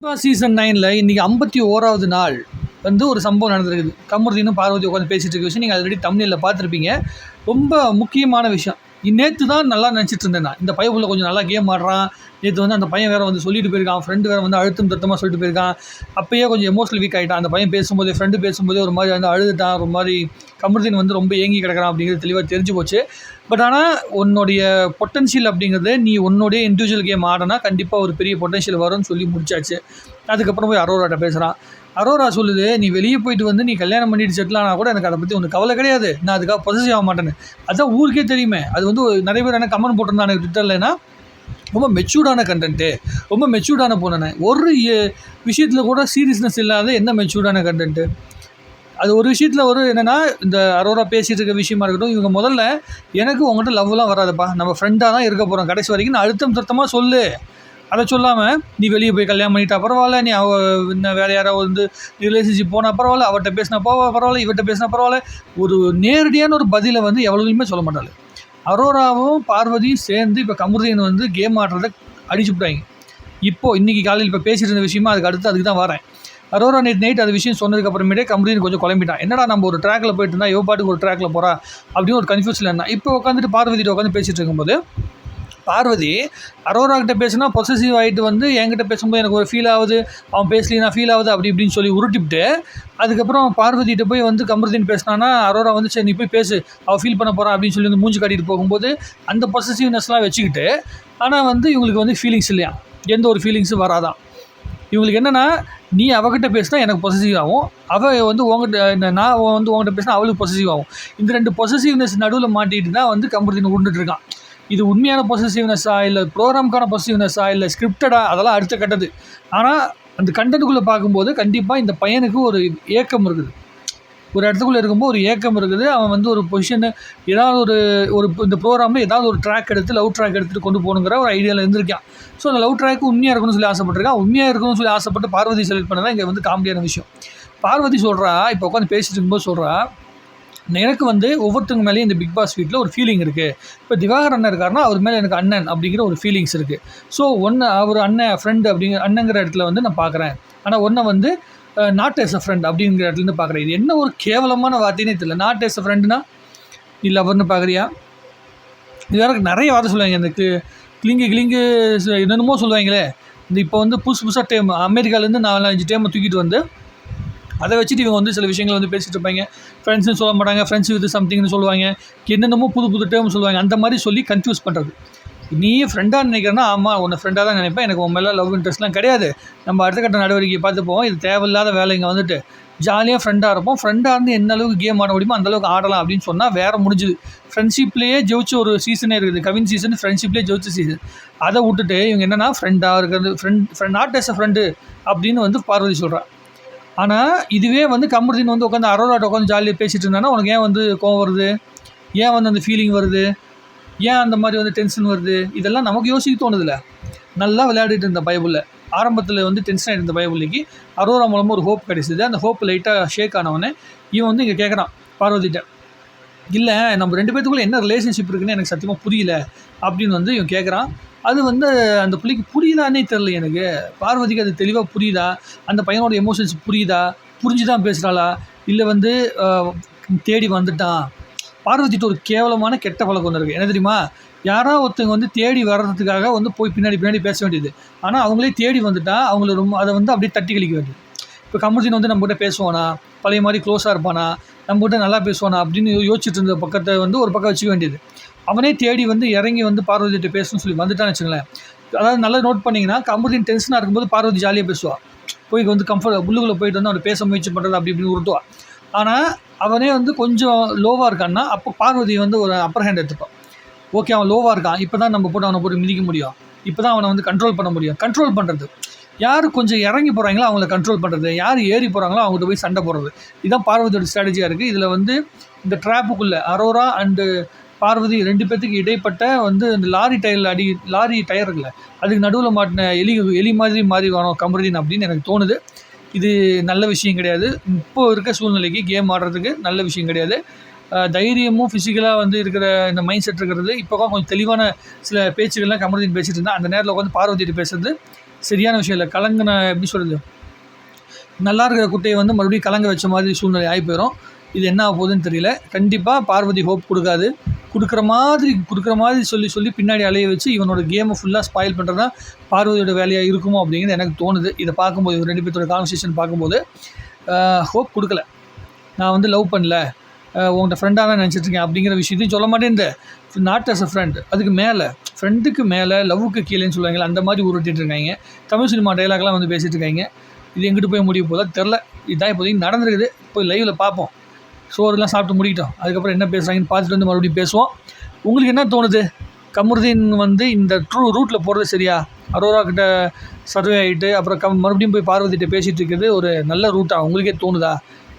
இப்போ சீசன் நைனில் இன்றைக்கி ஐம்பத்தி ஓராவது நாள் வந்து ஒரு சம்பவம் நடந்திருக்குது. கமருதீனும் பார்வதி உட்காந்து பேசிகிட்டு இருக்க விஷயம் நீங்கள் ஆல்ரெடி தமிழில் பார்த்துருப்பீங்க. ரொம்ப முக்கியமான விஷயம். நேற்று தான் நல்லா நினச்சிட்டு இருந்தேன் நான். இந்த பையன் உள்ள கொஞ்சம் நல்லா கேம் ஆடுறான். நேற்று வந்து அந்த பையன் வேறு வந்து சொல்லிட்டு போயிருக்கான். ஃப்ரெண்டு வேறு வந்து அழுத்தம் திருத்தமாக சொல்லிட்டு போயிருக்கான். அப்பயே கொஞ்சம் எமோஷனல் வீக் ஆகிட்டான் அந்த பையன் பேசும்போதே ஃப்ரெண்டு பேசும்போதே ஒரு மாதிரி வந்து அழுதுட்டான். ஒரு மாதிரி கமருதீன் வந்து ரொம்ப ஏங்கி கிடக்கிறான் அப்படிங்கிறது தெளிவாக தெரிஞ்சு போச்சு. பட் ஆனால் உன்னுடைய பொட்டன்ஷியல் அப்படிங்கிறது நீ உன்னுடைய இண்டிவிஜுவல் கேம் ஆடினா கண்டிப்பாக ஒரு பெரிய பொட்டன்ஷியல் வரும்னு சொல்லி முடிச்சாச்சு. அதுக்கப்புறம் போய் அரோராட்ட பேசுகிறான் அரோரா சொல்லுது நீ வெளியே போயிட்டு வந்து நீ கல்யாணம் பண்ணிட்டு செட்டில் ஆனால் கூட எனக்கு அதை பற்றி ஒன்று கவலை கிடையாது. நான் அதுக்காக பொசசிவ் ஆக மாட்டேன்னு. அதான் ஊருக்கே தெரியுமே. அது வந்து ஒரு நிறைய பேர் என்ன கமெண்ட் போட்டிருந்தாங்க ட்விட்டர்லனா ரொம்ப மெச்சூர்டான கண்டென்ட்டு ரொம்ப மெச்சூர்டான பொண்ணு. ஒரு விஷயத்தில் கூட சீரியஸ்னஸ் இல்லாத என்ன மெச்சூர்டான கண்டென்ட்டு அது ஒரு விஷயத்தில் ஒரு என்னென்னா இந்த அரோரா பேசிகிட்டு இருக்க விஷயமா இருக்கட்டும் இவங்க முதல்ல எனக்கு உங்கள்கிட்ட லவ்லாம் வராதுப்பா. நம்ம ஃப்ரெண்டாக தான் இருக்க போகிறோம் கடைசி வரைக்கும் நான் அழுத்தம் திருத்தமாக சொல்லு. அதை சொல்லாமல் நீ வெளியே போய் கல்யாணம் பண்ணிட்டா பரவாயில்ல நீ அவ இன்னும் வேறு யாராவது வந்து ரிலேஷன்ஷிப் போனால் பரவாயில்ல அவர்கிட்ட பேசினா போவா பரவாயில்ல இவர்கிட்ட பேசினா பரவாயில்ல. ஒரு நேரடியான ஒரு பதிலை வந்து எவ்வளோலையுமே சொல்ல மாட்டாள். அரோராவும் பார்வதியும் சேர்ந்து இப்போ கமருதீன் வந்து கேம் ஆடுறத அடிச்சு விட்டாங்க. இப்போது இன்றைக்கி காலையில் இப்போ பேசிட்டு இருந்த விஷயமா அதுக்கு அடுத்து அதுக்கு தான் வரேன். அரோரா நேற்று நைட் அது விஷயம் சொன்னதுக்கு அப்புறமேட்டே கொஞ்சம் குழம்பிட்டான். என்னடா நம்ம ஒரு ட்ராக்கில் போயிட்டு இருந்தால் இவ பாட்டுக்கு ஒரு ட்ராக்கில் போகிறா அப்படின்னு ஒரு கன்ஃபியூஷன் என்ன இப்போ உட்காந்துட்டு பார்வதிட்டு உட்காந்து பேசிட்டு இருக்கும்போது பார்வதி அரோரா கிட்ட பேசினா பொசசிவ் ஆகிட்டு வந்து என்கிட்ட பேசும்போது எனக்கு ஒரு ஃபீல் ஆகுது. அவன் பேசலினா ஃபீல் ஆகுது அப்படி இப்படின்னு சொல்லி உருட்டிவிட்டு அதுக்கப்புறம் பார்வதிகிட்ட போய் வந்து கமருதீன் பேசினானா அரோரா வந்து சரி நீ போய் பேசு அவள் ஃபீல் பண்ண போகிறான் அப்படின்னு சொல்லி வந்து மூஞ்சி காட்டிட்டு போகும்போது அந்த பொசசிவ்னஸ்லாம் வச்சுக்கிட்டு ஆனால் வந்து இவங்களுக்கு வந்து ஃபீலிங்ஸ் இல்லையா? எந்த ஒரு ஃபீலிங்ஸும் வராதான். இவங்களுக்கு என்னென்னா நீ அவகிட்ட பேசினா எனக்கு பொசசிவ் ஆகும். அவள் வந்து உங்ககிட்ட நான் வந்து உங்ககிட்ட பேசினா அவளுக்கு பொசசிவ் ஆகும். இந்த ரெண்டு பொசசிவ்னஸ் நடுவில் மாட்டிட்டு தான் வந்து கமருதீன் உருண்டுட்டு இருக்கான். இது உண்மையான பொசிசிவ்னஸ்ஸா இல்லை ப்ரோக்ராம்க்கான பொசிசிவ்னஸ்ஸா இல்லை ஸ்கிரிப்டடா அதெல்லாம் அடுத்த கட்டது. ஆனால் அந்த கண்டென்ட்டுக்குள்ளே பார்க்கும்போது கண்டிப்பாக இந்த பையனுக்கு ஒரு ஏக்கம் இருக்குது. ஒரு இடத்துக்குள்ளே இருக்கும்போது ஒரு ஏக்கம் இருக்குது. அவன் வந்து ஒரு பொசிஷனு ஏதாவது ஒரு ஒரு இந்த ப்ரோக்ராமில் ஏதாவது ஒரு ட்ராக் எடுத்து லவ் ட்ராக் எடுத்துகிட்டு கொண்டு போகணுங்கிற ஒரு ஐடியாவில் இருந்திருக்கான். ஸோ அந்த லவ் ட்ராக் உண்மையாக இருக்கணும்னு சொல்லி ஆசைப்பட்டிருக்கான். உண்மையாக இருக்கணும்னு சொல்லி ஆசைப்பட்டு பார்வதி செலக்ட் பண்ணதான் இங்கே வந்து காமெடியான விஷயம். பார்வதி சொல்கிறா இப்போ உட்காந்து பேசிட்டு இருக்கும்போது சொல்கிறா எனக்கு வந்து ஒவ்வொருத்தங்க மேலேயும் இந்த பிக் பாஸ் வீட்டில் ஒரு ஃபீலிங் இருக்குது இப்போ திவாகர் அண்ணன் இருக்காருன்னா அவர் மேலே எனக்கு அண்ணன் அப்படிங்கிற ஒரு ஃபீலிங்ஸ் இருக்குது ஸோ ஒன்று அவர் அண்ணன் ஃப்ரெண்டு அப்படிங்கிற அண்ணங்கிற இடத்துல வந்து நான் பார்க்குறேன் ஆனால் ஒன்றை வந்து நாட் எஸ் அ ஃப்ரெண்ட் அப்படிங்கிற இடத்துலேருந்து பார்க்குறேன் இது என்ன ஒரு கேவலமான வார்த்தைனே தெரியல. நாட் எஸ் அ ஃப்ரெண்டுனா நீ லவர்னு பார்க்குறியா இது வேறு நிறைய வார்த்தை சொல்லுவாங்க. இந்த கிளிங்கு கிளிங்கு என்னென்னமோ சொல்லுவாங்களே. இந்த இப்போ வந்து புதுசு புதுசாக டேம் அமெரிக்காலேருந்து நாலஞ்சு அஞ்சு டேமை தூக்கிட்டு வந்து அதை வச்சுட்டு இவங்க வந்து சில விஷயங்கள் வந்து பேசிகிட்டு இருப்பாங்க. ஃப்ரெண்ட்ஸ்னு சொல்ல மாட்டாங்க. ஃப்ரெண்ட்ஸ் வித் சம்திங்னு சொல்லுவாங்க. என்னென்னமோ புது புது டேர்ம் சொல்லுவாங்க. அந்த மாதிரி சொல்லி கன்ஃபியூஸ் பண்ணுறது நீ ஃப்ரெண்டாக நினைக்கிறேன்னா ஆமாம் உன்னை ஃப்ரெண்டாக தான் நினைப்பேன். எனக்கு உன் மேலே லவ் இன்ட்ரெஸ்ட்லாம் கிடையாது. நம்ம அடுத்த கட்ட நடவடிக்கை பார்த்து போவோம். இது தேவையில்லாத வேலை இங்கே வந்துட்டு. ஜாலியாக ஃப்ரெண்டாக இருப்போம். ஃப்ரெண்டாக இருந்து என்ன அளவுக்கு கேம் ஆட முடியுமோ அந்தளவுக்கு ஆடலாம் அப்படின்னு சொன்னால் வேறு முடிஞ்சுது. ஃப்ரெண்ட்ஷிப்லேயே ஜெயிச்ச ஒரு சீசனே இருக்குது. கவின் சீசன் ஃப்ரெண்ட்ஷிப்லேயே ஜெயிச்ச சீசன் அதை விட்டுட்டு இவங்க என்னென்னா ஃப்ரெண்டாக இருக்கிறது friend friend not as a friend அப்படின்னு வந்து பார்வதி சொல்கிறான் ஆனால் இதுவே வந்து கமருதீன் வந்து உட்காந்து அரோராட்ட உட்காந்து ஜாலியாக பேசிகிட்டு இருந்தானா? உனக்கு ஏன் வந்து கோவம் வருது? ஏன் வந்து அந்த ஃபீலிங் வருது? ஏன் அந்த மாதிரி வந்து டென்ஷன் வருது? இதெல்லாம் நமக்கு யோசிக்க தோணுதில்ல. நல்லா விளையாடிட்டு இருந்த பைபிளில். ஆரம்பத்தில் வந்து டென்ஷன் ஆகிட்டு இருந்த பைபிளைக்கு அரோரா மூலமாக ஒரு ஹோப் கிடைச்சிது. அந்த ஹோப் லைட்டாக ஷேக் ஆனவொடனே இவன் வந்து இங்கே கேட்குறான் பார்வதிட்ட இல்லை நம்ம ரெண்டு பேத்துக்குள்ளே என்ன ரிலேஷன்ஷிப் இருக்குன்னு எனக்கு சத்தியமாக புரியல. அப்படின்னு வந்து இவன் கேட்குறான் அது வந்து அந்த பிள்ளைக்கு புரியுதானே தெரில எனக்கு. பார்வதிக்கு அது தெளிவாக புரியுதா? அந்த பையனோட எமோஷன்ஸ் புரியுதா? புரிஞ்சு தான் பேசுகிறாளா இல்லை வந்து தேடி வந்துட்டான் பார்வதிட்டு ஒரு கேவலமான கெட்ட பழக்கம் ஒன்று இருக்குது என்ன தெரியுமா? யாராவது ஒருத்தவங்க வந்து தேடி வர்றதுக்காக வந்து போய் பின்னாடி பின்னாடி பேச வேண்டியது. ஆனால் அவங்களே தேடி வந்துட்டா அவங்கள ரொம்ப அதை வந்து அப்படியே தட்டி கழிக்க வேண்டியது. இப்போ கமர்ஜின் வந்து நம்மகிட்ட பேசுவானா? பழைய மாதிரி க்ளோஸாக இருப்பானா? நம்மகிட்ட நல்லா பேசுவானா? அப்படின்னு யோசிச்சுட்டு இருந்த பக்கத்தை வந்து ஒரு பக்கம் வச்சுக்க வேண்டியது. அவனே தேடி வந்து இறங்கி வந்து பார்வதிகிட்ட பேசணும்னு சொல்லி வந்துட்டான்னு வச்சுங்களேன் அதாவது நல்லா நோட் பண்ணிங்கன்னா கமருதீன் டென்ஷனாக இருக்கும்போது பார்வதி ஜாலியாக பேசுவாள் போய் வந்து கம்ஃபர்ட் உள்ளுக்குள்ளே போயிட்டு வந்து அவனை பேச முயற்சி பண்ணுறது அப்படி இப்படின்னு உருட்டுவாள் ஆனால் அவனே வந்து கொஞ்சம் லோவாக இருக்கான்னா அப்போ பார்வதி வந்து ஒரு அப்பர் ஹேண்ட் எடுத்துப்பான். ஓகே அவன் லோவாக இருக்கான். இப்போ தான் நம்ம போட்டு அவனை போட்டு மிதிக்க முடியும். இப்போ தான் அவனை வந்து கண்ட்ரோல் பண்ண முடியும். கண்ட்ரோல் பண்ணுறது யார் கொஞ்சம் இறங்கி போகிறாங்களோ அவங்கள கண்ட்ரோல் பண்ணுறது யார் ஏறி போகிறாங்களோ அவங்ககிட்ட போய் சண்டை போடுறது. இதுதான் பார்வதியோட ஸ்ட்ராட்டஜியாக இருக்குது இதில் வந்து இந்த ட்ராப்புக்குள்ளே அரோரா அண்டு பார்வதி ரெண்டு பேர்த்துக்கு இடைப்பட்ட வந்து இந்த லாரி டயரில் அடி லாரி டயர் இருக்குல்ல அதுக்கு நடுவில் மாட்டின எலி எலி மாதிரி மாறி வரும் கமருதீன் அப்படின்னு எனக்கு தோணுது. இது நல்ல விஷயம் கிடையாது. இப்போ இருக்க சூழ்நிலைக்கு கேம் ஆடுறதுக்கு நல்ல விஷயம் கிடையாது. தைரியமும் ஃபிசிக்கலாக வந்து இருக்கிற இந்த மைண்ட் செட் இருக்கிறது இப்போ கொஞ்சம் தெளிவான சில பேச்சுகள்லாம் கமருதீன் பேசிகிட்டு இருந்தால் அந்த நேரத்தில் உட்காந்து பார்வதிட்டு பேசுறது சரியான விஷயம் இல்லை. கலங்கின எப்படி சொல்கிறது நல்லா இருக்கிற குட்டையை வந்து மறுபடியும் கலங்க வச்ச மாதிரி சூழ்நிலை ஆகி போயிடும் இது என்ன ஆக போகுதுன்னு தெரியல. கண்டிப்பாக பார்வதி ஹோப் கொடுக்காது. கொடுக்குற மாதிரி கொடுக்குற மாதிரி சொல்லி சொல்லி பின்னாடி அலைய வச்சு இவனோட கேமை ஃபுல்லாக ஸ்பாயில் பண்ணுறது தான் பார்வதியோட வேலையாக இருக்குமோ அப்படிங்கிறது எனக்கு தோணுது. இதை பார்க்கும்போது இவர் ரெண்டு பேர்த்தோட கான்வர்சேஷன் பார்க்கும்போது ஹோப் கொடுக்கல. நான் வந்து லவ் பண்ணல. உங்கள்கிட்ட ஃப்ரெண்டாக தான் நினச்சிட்ருக்கேன் அப்படிங்கிற விஷயத்தையும் சொல்ல மாட்டேன். நாட் அஸ் அ ஃப்ரெண்ட் அதுக்கு மேலே ஃப்ரெண்டுக்கு மேலே லவ்வுக்கு கீழேன்னு சொல்லுவாங்களே அந்த மாதிரி உருட்டிட்டு இருக்காங்க. தமிழ் சினிமா டைலாக்லாம் வந்து பேசிகிட்டு இருக்காங்க. இது எங்கிட்டு போய் முடிய போதா தெரில இதுதான் இப்போதைக்கு நடந்திருக்குது. போய் லைவில் பார்ப்போம். சோறுலாம் சாப்பிட்டு முடிக்கிட்டோம். அதுக்கப்புறம் என்ன பேசுகிறாங்கன்னு பார்த்துட்டு வந்து மறுபடியும் பேசுவோம். உங்களுக்கு என்ன தோணுது? கமருதீன் வந்து இந்த ட்ரூ ரூட்டில் போகிறது சரியா? அரோரா கிட்ட சர்வே ஆகிட்டு அப்புறம் கம் மறுபடியும் போய் பார்வதிகிட்ட பேசிகிட்டு இருக்கிறது ஒரு நல்ல ரூட்டாக உங்களுக்கே தோணுதா?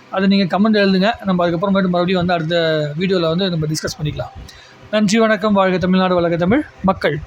அதை நீங்கள் கமெண்ட் எழுதுங்க. நம்ம அதுக்கப்புறமேட்டு மறுபடியும் வந்து அடுத்த வீடியோவில் வந்து நம்ம டிஸ்கஸ் பண்ணிக்கலாம். நன்றி வணக்கம். வாழ்க தமிழ்நாடு வழக்க தமிழ். மக்கள்.